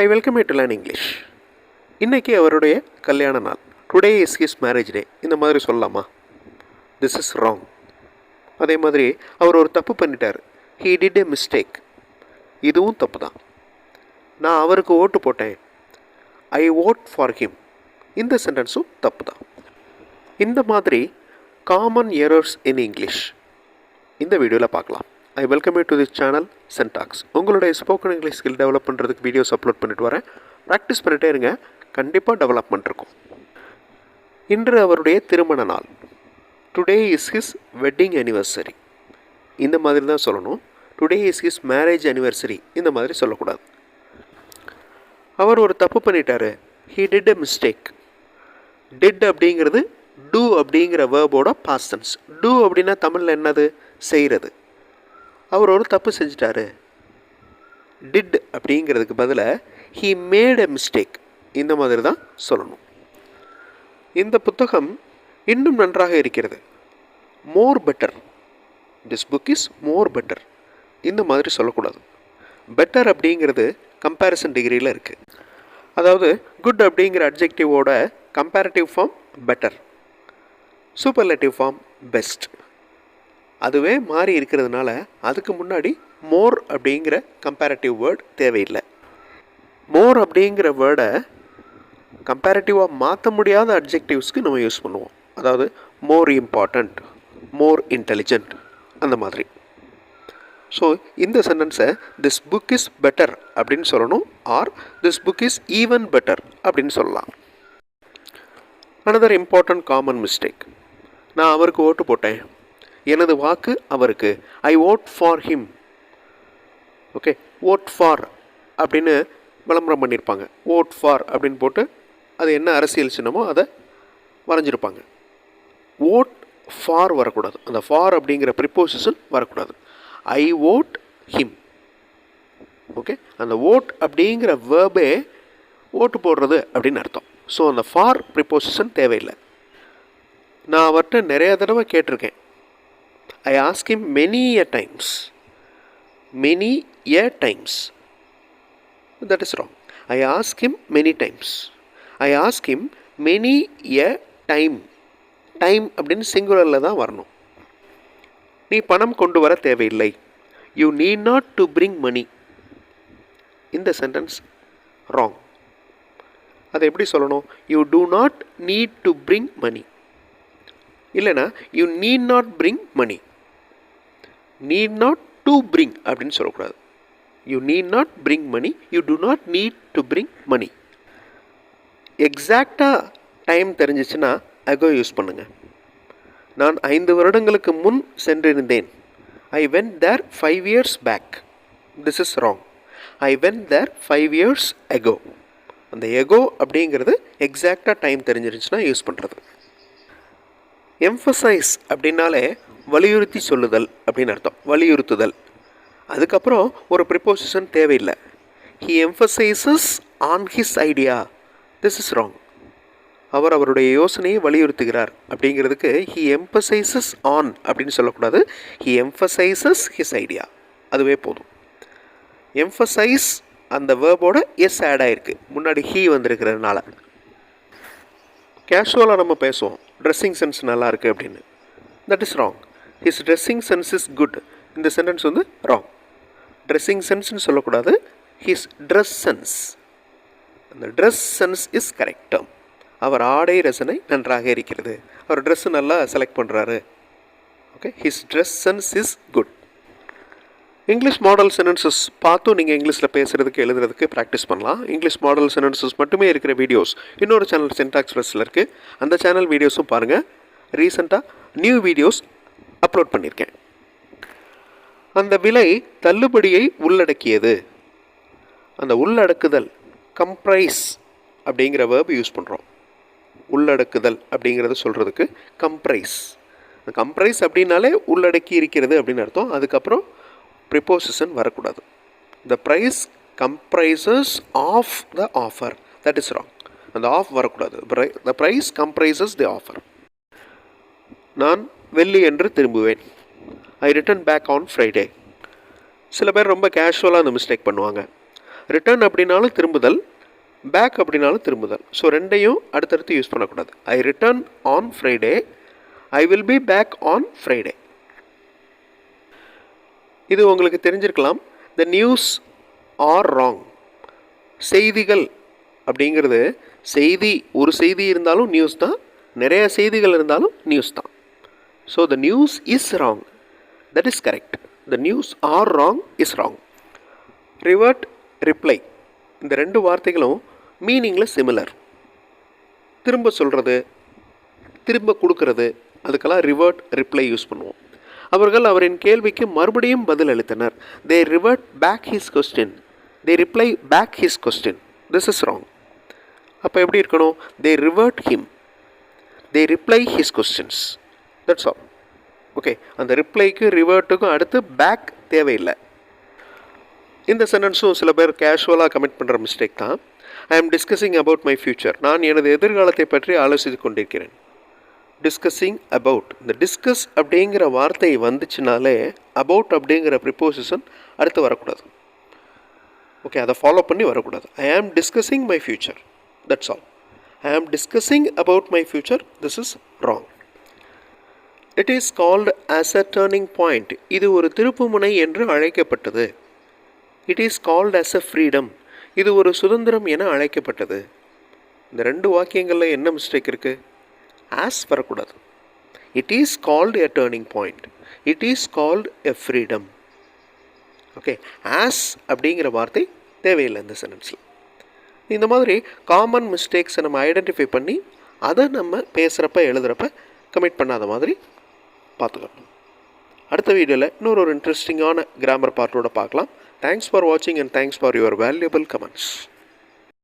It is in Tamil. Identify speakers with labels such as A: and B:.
A: I welcome you to learn English இன்றைக்கி அவருடைய கல்யாண நாள். Today is his marriage day இந்த மாதிரி சொல்லலாமா? திஸ் இஸ் ராங் அதே மாதிரி அவர் ஒரு தப்பு பண்ணிட்டார். ஹீ டிட் ஏ மிஸ்டேக் இதுவும் தப்பு தான் நான் அவருக்கு ஓட்டு போட்டேன். ஐ ஓட் ஃபார் ஹிம் இந்த சென்டென்ஸும் தப்பு தான் இந்த மாதிரி காமன் எரர்ஸ் இன் இங்கிலீஷ் இந்த வீடியோவில் பார்க்கலாம். I welcome you to this channel சென்டாக்ஸ் உங்களுடைய ஸ்போக்கன் இங்கிலீஷ் ஸ்கில் டெவலப் பண்ணுறதுக்கு வீடியோஸ் அப்லோட் பண்ணிட்டு வரேன். ப்ராக்டிஸ் பண்ணிட்டே இருங்க. கண்டிப்பாக டெவலப்மெண்ட் இருக்கும். இன்று அவருடைய திருமண நாள். Today is his wedding anniversary இந்த மாதிரி தான் சொல்லணும். Today is his marriage anniversary இந்த மாதிரி சொல்லக்கூடாது. அவர் ஒரு தப்பு பண்ணிட்டாரு. He did a mistake did அப்படிங்கிறது டூ அப்படிங்கிற வேர்போட பாஸ்டன்ஸ் டூ அப்படின்னா தமிழில் என்னது? செய்கிறது. அவர் ஒரு தப்பு செஞ்சிட்டாரு. டிட் அப்படிங்கிறதுக்கு பதிலாக ஹீ மேட் எ மிஸ்டேக் இந்த மாதிரி தான் சொல்லணும். இந்த புத்தகம் இன்னும் நன்றாக இருக்கிறது. More better this book is more better இந்த மாதிரி சொல்லக்கூடாது. பெட்டர் அப்படிங்கிறது கம்பேரிசன் டிகிரியில் இருக்குது அதாவது குட் அப்படிங்கிற அப்ஜெக்டிவோட comparative form better superlative form best அதுவே மாறி இருக்கிறதுனால அதுக்கு முன்னாடி மோர் அப்படிங்கிற கம்பேரட்டிவ் வேர்ட் தேவையில்லை. மோர் அப்படிங்கிற வேர்டை கம்பேரட்டிவாக மாற்ற முடியாத அப்ஜெக்டிவ்ஸ்க்கு நம்ம யூஸ் பண்ணுவோம். அதாவது மோர் இம்பார்ட்டண்ட் மோர் இன்டெலிஜென்ட் அந்த மாதிரி. ஸோ இந்த சென்டென்ஸை திஸ் புக் இஸ் பெட்டர் அப்படின்னு சொல்லணும் or this book is even better அப்படின்னு சொல்லலாம். அனதர் இம்பார்ட்டண்ட் காமன் மிஸ்டேக் நான் அவருக்கு ஓட்டு போட்டேன். எனது வாக்கு அவருக்கு. I vote for him okay vote for அப்படின்னு விளம்பரம் பண்ணியிருப்பாங்க ஓட் ஃபார் அப்படின்னு போட்டு அது என்ன அரசியல் சின்னமோ அதை வரைஞ்சிருப்பாங்க. ஓட் ஃபார் வரக்கூடாது. அந்த ஃபார் அப்படிங்கிற ப்ரிப்போசிஷன் வரக்கூடாது. ஐ ஓட் ஹிம் ஓகே அந்த ஓட் அப்படிங்கிற வேர்பே ஓட்டு போடுறது அப்படின்னு அர்த்தம். ஸோ அந்த ஃபார் ப்ரிப்போசிஷன் தேவையில்லை. நான் அவர்கிட்ட நிறைய தடவை கேட்டிருக்கேன். I ask him many a times many a times that is wrong I ask him many times I ask him many a time time அப்படின்னு சிங்குலரில் தான் வரணும். நீ பணம் கொண்டு வர தேவையில்லை. You need not to bring money இந்த சென்டென்ஸ் ராங் அதை எப்படி சொல்லணும்? You do not need to bring money இல்லைனா you need not bring money need not to bring அப்படின்னு சொல்லக்கூடாது. You need not bring money you do not need to bring money எக்ஸாக்டாக டைம் தெரிஞ்சிச்சுன்னா அகோ யூஸ் பண்ணுங்கள் நான் ஐந்து வருடங்களுக்கு முன் சென்றிருந்தேன். I went there five years back this is wrong I went there five years ago அந்த எகோ அப்படிங்கிறது எக்ஸாக்டாக டைம் தெரிஞ்சிருந்துச்சுன்னா யூஸ் பண்ணுறது எம்ஃபசைஸ் அப்படின்னாலே வலியுறுத்தி சொல்லுதல் அப்படின்னு அர்த்தம். வலியுறுத்துதல். அதுக்கப்புறம் ஒரு ப்ரிப்போசிஷன் தேவையில்லை. He emphasises on his idea this is wrong அவர் அவருடைய யோசனையை வலியுறுத்துகிறார் அப்படிங்கிறதுக்கு ஹி எம்பசைசஸ் ஆன் அப்படின்னு சொல்லக்கூடாது. ஹி எம்ஃபசைசஸ் ஹிஸ் ஐடியா அதுவே போதும். எம்ஃபசைஸ் அந்த வேர்போட எஸ் ஆட் ஆகிருக்கு முன்னாடி ஹீ வந்திருக்கிறதுனால. கேஷுவலாக நம்ம பேசுவோம். ட்ரெஸ்ஸிங் சென்ஸ் நல்லா இருக்குது அப்படின்னு. That is wrong his dressing sense is good இந்த சென்டென்ஸ் வந்து ராங் ட்ரெஸ்ஸிங் சென்ஸ்னு சொல்லக்கூடாது. ஹிஸ் ட்ரெஸ் சென்ஸ் அந்த ட்ரெஸ் சென்ஸ் இஸ் கரெக்டம் அவர் ஆடை ரசனை நன்றாக இருக்கிறது. அவர் ட்ரெஸ்ஸு நல்லா செலக்ட் பண்ணுறாரு okay his dress sense is good English model sentences பார்த்தும் நீங்கள் இங்கிலீஷில் பேசுகிறதுக்கு எழுதுறதுக்கு ப்ராக்டிஸ் பண்ணலாம். இங்கிலீஷ் மாடல் சென்டென்சஸ் மட்டுமே இருக்கிற வீடியோஸ் இன்னொரு சேனல் சென்டாக்ஸ் ப்ரெஸ்ஸில் இருக்குது அந்த சேனல் வீடியோஸும் பாருங்கள் ரீசெண்டாக நியூ வீடியோஸ் அப்லோட் பண்ணியிருக்கேன் அந்த விலை தள்ளுபடியை உள்ளடக்கியது. அந்த உள்ளடக்குதல் கம்ப்ரைஸ் அப்படிங்கிற வேர்ப் யூஸ் பண்ணுறோம் உள்ளடக்குதல் அப்படிங்கிறத சொல்கிறதுக்கு கம்ப்ரைஸ் கம்ப்ரைஸ் அப்படின்னாலே உள்ளடக்கி இருக்கிறது அப்படின்னு அர்த்தம். அதுக்கப்புறம் ப்ரிப்போசிஷன் வரக்கூடாது. The price comprises of the offer that is wrong அந்த ஆஃப் வரக்கூடாது. The price comprises the offer நான் வெள்ளி என்று திரும்புவேன். I return back on Friday சில பேர் ரொம்ப கேஷுவலாக அந்த மிஸ்டேக் பண்ணுவாங்க. ரிட்டர்ன் அப்படின்னாலும் திரும்புதல் பேக் அப்படின்னாலும் திரும்புதல். ஸோ ரெண்டையும் அடுத்தடுத்து யூஸ் பண்ணக்கூடாது. I return on Friday I will be back on Friday இது உங்களுக்கு தெரிஞ்சிருக்கலாம். த நியூஸ் ஆர் ராங் செய்திகள் அப்படிங்கிறது செய்தி ஒரு செய்தி இருந்தாலும் நியூஸ் தான். நிறைய செய்திகள் இருந்தாலும் நியூஸ் தான். So the news is wrong that is correct the news are wrong is wrong revert reply இந்த ரெண்டு வார்த்தைகளும் மீனிங்கில் சிமிலர் திரும்ப சொல்கிறது திரும்ப கொடுக்கறது அதுக்கெல்லாம் ரிவர்ட் ரிப்ளை யூஸ் பண்ணுவோம். அவர்கள் அவரின் கேள்விக்கு மறுபடியும் பதில் அளித்தனர். They revert back his question they reply back his question this is wrong அப்போ எப்படி இருக்கணும்? They revert him they reply his questions that's all okay அந்த ரிப்ளைக்கு ரிவர்ட்டுக்கும் அடுத்து பேக் தேவையில்லை. இந்த சென்டென்ஸும் சில பேர் கேஷுவலாக கமிட் பண்ணுற மிஸ்டேக் தான். I am discussing about my future நான் எனது எதிர்காலத்தை பற்றி ஆலோசித்து கொண்டிருக்கிறேன். டிஸ்கஸிங் அபவுட் இந்த டிஸ்கஸ் அப்படிங்கிற வார்த்தை வந்துச்சுனாலே அபவுட் அப்படிங்கிற ப்ரிப்போசிஷன் அடுத்து வரக்கூடாது. ஓகே அதை ஃபாலோ பண்ணி வரக்கூடாது. I am discussing my future that's all I am discussing about my future this is wrong it is called as a turning point இது ஒரு திருப்புமுனை என்று அழைக்கப்பட்டது. It is called as a freedom இது ஒரு சுதந்திரம் என அழைக்கப்பட்டது. இந்த ரெண்டு வாக்கியங்களில் என்ன மிஸ்டேக் இருக்குது ஆஸ் வரக்கூடாது. It is called a turning point it is called a freedom okay as அப்படிங்கிற வார்த்தை தேவையில்லை இந்த சென்டென்ஸில் இந்த மாதிரி காமன் மிஸ்டேக்ஸை நம்ம ஐடென்டிஃபை பண்ணி அதை நம்ம பேசுகிறப்ப எழுதுகிறப்ப கமிட் பண்ணாத மாதிரி பார்த்துக்கணும் அடுத்த வீடியோவில் இன்னொரு ஒரு இன்ட்ரெஸ்டிங்கான கிராமர் பார்ட்டோட பார்க்கலாம். தேங்க்ஸ் ஃபார் வாட்சிங் and thanks for your valuable comments